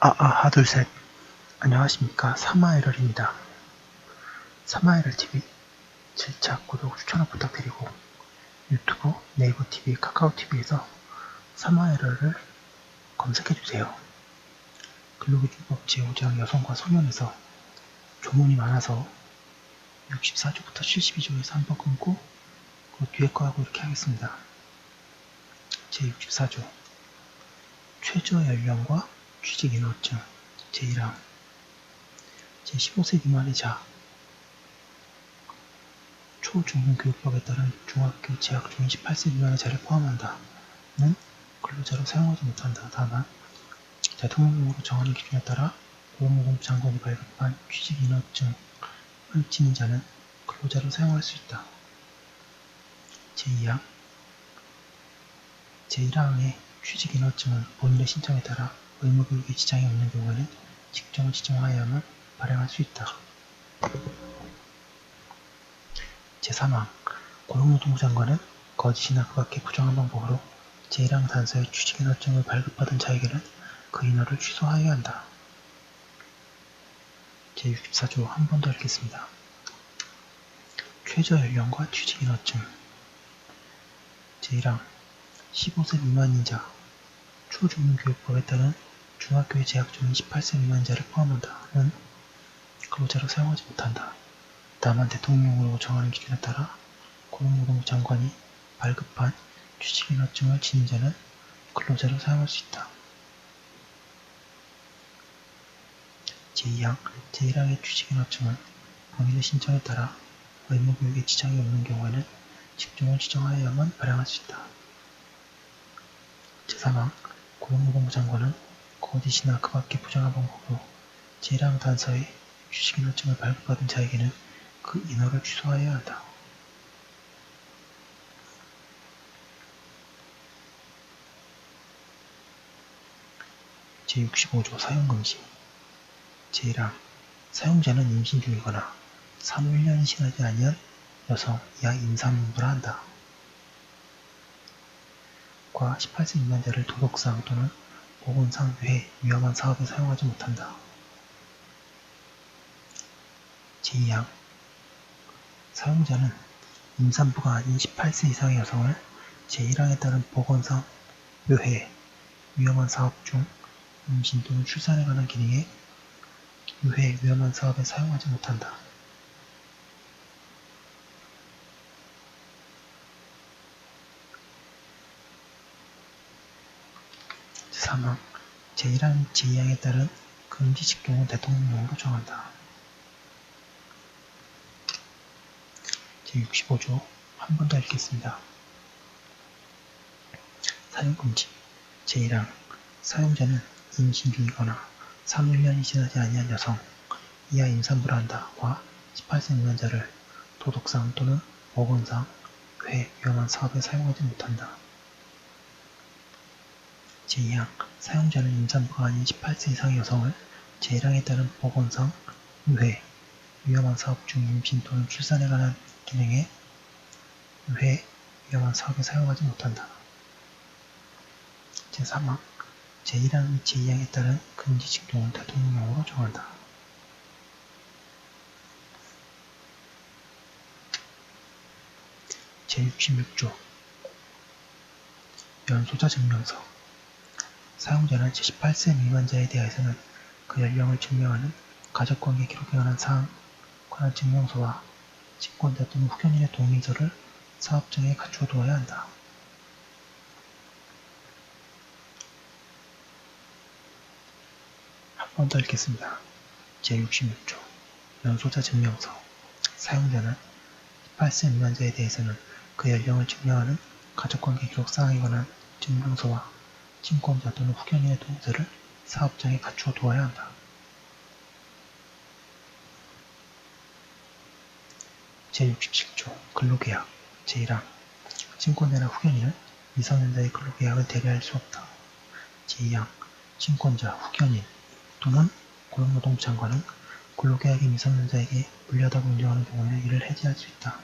아, 아, 하둘, 셋. 안녕하십니까. 사마에럴입니다. 사마에럴 TV 질차 구독 추천을 부탁드리고 유튜브, 네이버 TV, 카카오 TV에서 사마에럴을 검색해주세요. 근로기준법 제5장 여성과 소년에서 조문이 많아서 64조부터 72조에서 한 번 끊고 그 뒤에 거 하고 이렇게 하겠습니다. 제64조 최저 연령과 취직인허증 제1항 제15세 미만의 자 초중등교육법에 따른 중학교 재학 중 28세 미만의 자를 포함한다. 는 근로자로 사용하지 못한다. 다만 대통령령으로 정하는 기준에 따라 고용노동부 장관이 발급한 취직인허증을 지닌 자는 근로자로 사용할 수 있다. 제2항 제1항의 취직인허증은 본인의 신청에 따라 의무교육에 지장이 없는 경우에는 직종을 지정하여야만 발행할 수 있다. 제3항 고용노동부 장관은 거짓이나 그 밖의 부정한 방법으로 제1항 단서의 취직인 허증을 발급받은 자에게는 그 인허를 취소하여야 한다. 제64조 한 번 더 읽겠습니다. 최저 연령과 취직인허증 제1항 15세 미만인 자 초중등교육법에 따른 중학교에 재학 중 18세 미만자를 포함한다는 근로자로 사용하지 못한다. 다만 대통령령으로 정하는 기준에 따라 고용노동부 장관이 발급한 취직인허증을 지닌 자는 근로자로 사용할 수 있다. 제2항, 제1항의 취직인허증은 본인의 신청에 따라 의무교육에 지장이 없는 경우에는 직종을 지정하여야만 발행할 수 있다. 제3항, 고용노동부 장관은 거짓이나 그 밖의 부정한 방법으로 제1항 단서의 취직인허증을 발급받은 자에게는 그 인허를 취소하여야 한다. 제65조 사용금지 제1항 사용자는 임신 중이거나 산후 1년이 지나지 아니한 여성 이하 임산부라 한다. 과 18세 미만자를 도덕상 또는 보건상 외 위험한 사업에 사용하지 못한다. 제2항 사용자는 임산부가 아닌 18세 이상의 여성을 제1항에 따른 보건상 묘해 위험한 사업 중 임신 또는 출산에 관한 기능에 유해 위험한 사업에 사용하지 못한다. 제3항 제1항, 제2항에 따른 금지 직종은 대통령령으로 정한다. 제65조 한 번 더 읽겠습니다. 사용금지 제1항 사용자는 임신 중이거나 3, 1년이 지나지 아니한 여성 이하 임산부라 한다와 18세 미만자를 도덕상 또는 보건상 괴 위험한 사업에 사용하지 못한다. 제2항 사용자는 임산부가 아닌 18세 이상의 여성을 제1항에 따른 보건상 유해 위험한 사업 중 임신 또는 출산에 관한 기능에 유해 위험한 사업에 사용하지 못한다. 제3항 제1항 및 제2항에 따른 금지 직종은 대통령령으로 정한다. 제66조 연소자 증명서 사용자는 제18세 미만자에 대해서는 그 연령을 증명하는 가족관계 기록에 관한 사항, 관한 증명서와 친권자 또는 후견인의 동의서를 사업장에 갖추어 두어야 한다. 한 번 더 읽겠습니다. 제66조 연소자 증명서 사용자는 18세 미만자에 대해서는 그 연령을 증명하는 가족관계 기록 사항에 관한 증명서와 친권자 또는 후견인의 동의서를 사업장에 갖추어 두어야 한다. 제67조 근로계약 제1항 친권자나 후견인은 미성년자의 근로계약을 대리할 수 없다. 제2항 친권자, 후견인 또는 고용노동부 장관은 근로계약이 미성년자에게 불리하다고 인정하는 경우에는 이를 해지할 수 있다.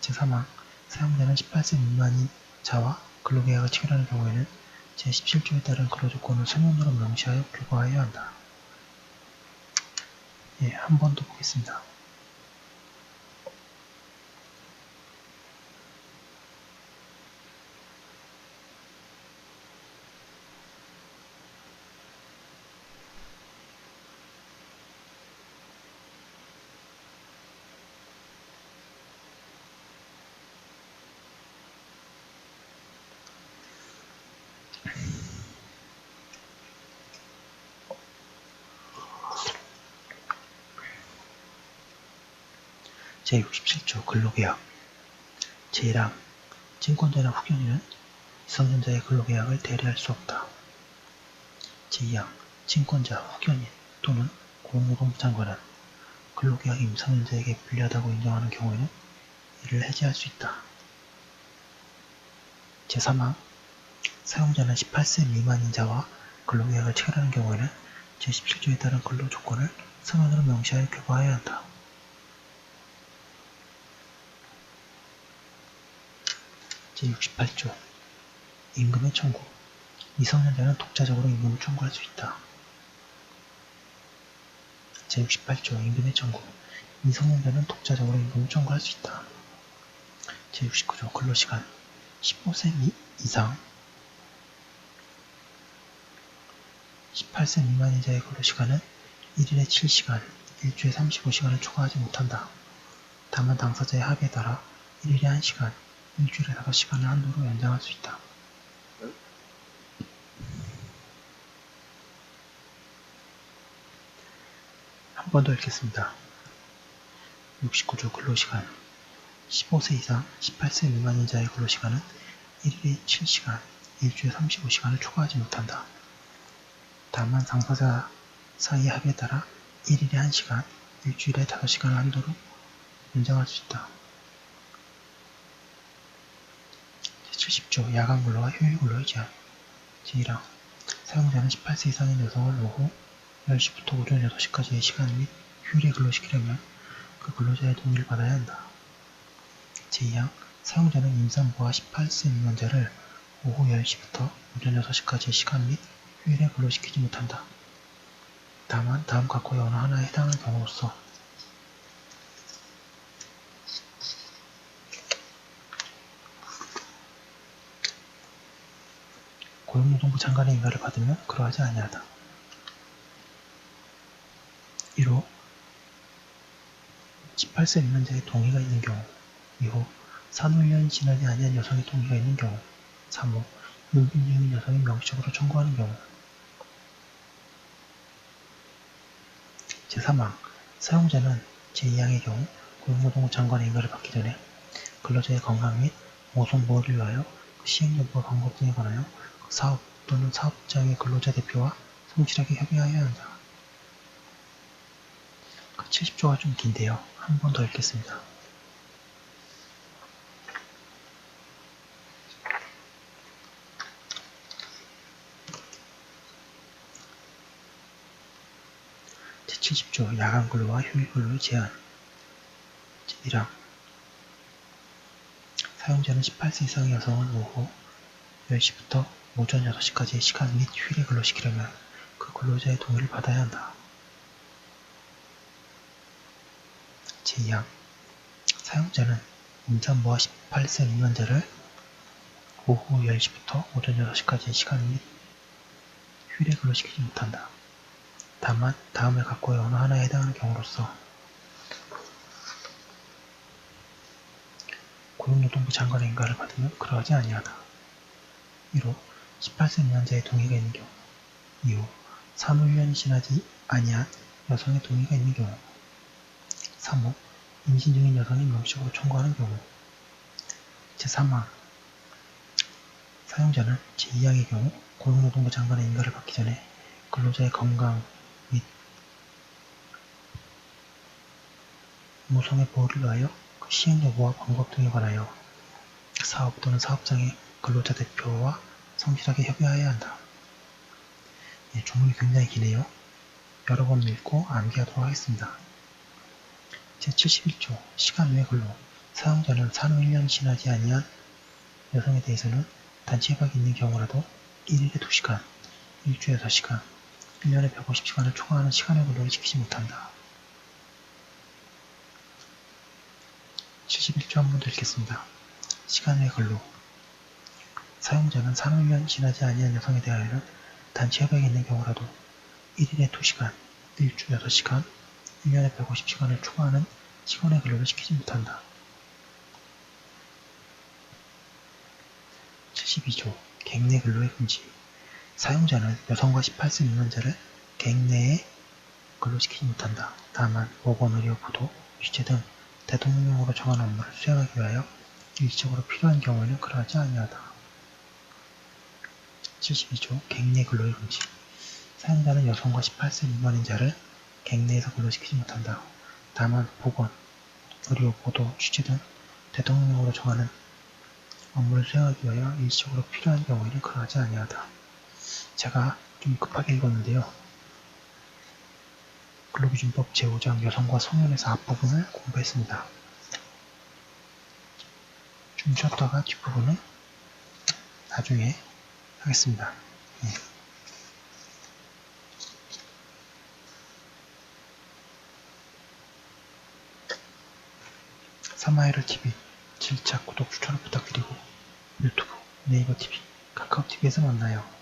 제3항 사용자는 18세 미만인 자와 근로계약을 체결하는 경우에는 제17조에 따른 근로조건을 서면으로 명시하여 교과하여야 한다. 예, 한 번 더 보겠습니다. 제67조 근로계약 제1항 증권자나 후견인은 미성년자의 근로계약을 대리할 수 없다. 제2항 증권자, 후견인 또는 고용노동부 장관은 근로계약이 미성년자에게 불리하다고 인정하는 경우에는 이를 해지할 수 있다. 제3항 사용자는 18세 미만인 자와 근로계약을 체결하는 경우에는 제17조에 따른 근로조건을 서면으로 명시하여 교부하여야 한다. 제68조 임금의 청구 미성년자는 독자적으로 임금을 청구할 수 있다. 제68조 임금의 청구 미성년자는 독자적으로 임금을 청구할 수 있다. 제69조 근로시간 15세 미, 이상 18세 미만인 자의 근로시간은 1일에 7시간, 일주에 35시간을 초과하지 못한다. 다만 당사자의 합의에 따라 1일에 1시간, 일주일에 5시간을 한도로 연장할 수 있다. 한 번 더 읽겠습니다. 69조 근로시간 15세 이상 18세 미만인 자의 근로시간은 1일에 7시간, 일주에 35시간을 초과하지 못한다. 다만 당사자 사이 합의에 따라 1일에 1시간, 일주일에 5시간을 한도로 연장할 수 있다. 70조 야간 근로와 휴일 근로의 제한 제1항 사용자는 18세 이상인 여성을 오후 10시부터 오전 6시까지의 시간 및 휴일에 근로시키려면 그 근로자의 동의를 받아야 한다. 제2항 사용자는 임산부와 18세 미만자를 오후 10시부터 오전 6시까지의 시간 및 휴일에 근로시키지 못한다. 다만 다음 각호의 어느 하나에 해당하는 경우로서 고용노동부 장관의 인가를 받으면 그러하지 아니하다. 1호 18세 미만 자의 동의가 있는 경우 2호 산후위원 지나지 아니한 여성의 동의가 있는 경우 3호 용빈 중인 여성이 명시적으로 청구하는 경우 제3항 사용자는 제2항의 경우 고용노동부 장관의 인가를 받기 전에 근로자의 건강 및 모성 보호를 위하여 그 시행 여부와 방법 등에 관하여 사업 또는 사업장의 근로자 대표와 성실하게 협의하여야 한다. 그 70조가 좀 긴데요. 한 번 더 읽겠습니다. 제70조 야간 근로와 휴일 근로의 제한 제1항 사용자는 18세 이상의 여성은 오후 10시부터 오전 6시까지의 시간 및 휴일에 근로시키려면 그 근로자의 동의를 받아야 한다. 제2항 사용자는 임산부와 18세 미만자를 오후 10시부터 오전 6시까지의 시간 및 휴일에 근로시키지 못한다. 다만 다음의 각고의 어느 하나에 해당하는 경우로서 고용노동부 장관의 인가를 받으면 그러하지 아니하다. 1호 18세 미만자의 동의가 있는 경우 2호 산후위원이 지나지 아니한 여성의 동의가 있는 경우 3호 임신 중인 여성이 명시적으로 청구하는 경우 제3항 사용자는 제2항의 경우 고용노동부 장관의 인가를 받기 전에 근로자의 건강 및 모성의 보호를 위하여 그 시행 여부와 방법 등에 관하여 사업 또는 사업장의 근로자 대표와 성실하게 협의하여야 한다. 예, 조문이 굉장히 기네요. 여러 번 읽고 암기하도록 하겠습니다. 제71조 시간 외 근로 사용자는 산후 1년 지나지 아니한 여성에 대해서는 단체 협약이 있는 경우라도 1일에 2시간, 일주일에 6시간, 1년에 150시간을 초과하는 시간의 근로를 지키지 못한다. 71조 한 번 더 읽겠습니다. 시간의 근로 사용자는 산후 유연 지나지 아니한 여성에 대하여는 단체 협약이 있는 경우라도 1일에 2시간, 일주일에 6시간, 1년에 150시간을 초과하는 시간의 근로를 지키지 못한다. 72조 객내 근로의 금지 사용자는 여성과 18세 미만자를 객내에 근로시키지 못한다. 다만 보건, 의료, 보도, 취재 등 대통령령으로 정한 업무를 수행하기 위하여 일시적으로 필요한 경우에는 그러하지 아니하다. 72조 객내 근로의 금지 사용자는 여성과 18세 미만인 자를 객내에서 근로시키지 못한다. 다만 보건, 의료, 보도, 취재 등 대통령령으로 정하는 업무를 수행하기 위하여 일시적으로 필요한 경우에는 그러하지 아니하다. 제가 좀 급하게 읽었는데요. 근로기준법 제5장 여성과 성년에서 앞부분을 공부했습니다. 좀 쉬었다가 뒷부분은 나중에 하겠습니다. 예. 사마이를 TV 질차 구독 추천을 부탁드리고 유튜브 네이버 TV 카카오 TV에서 만나요.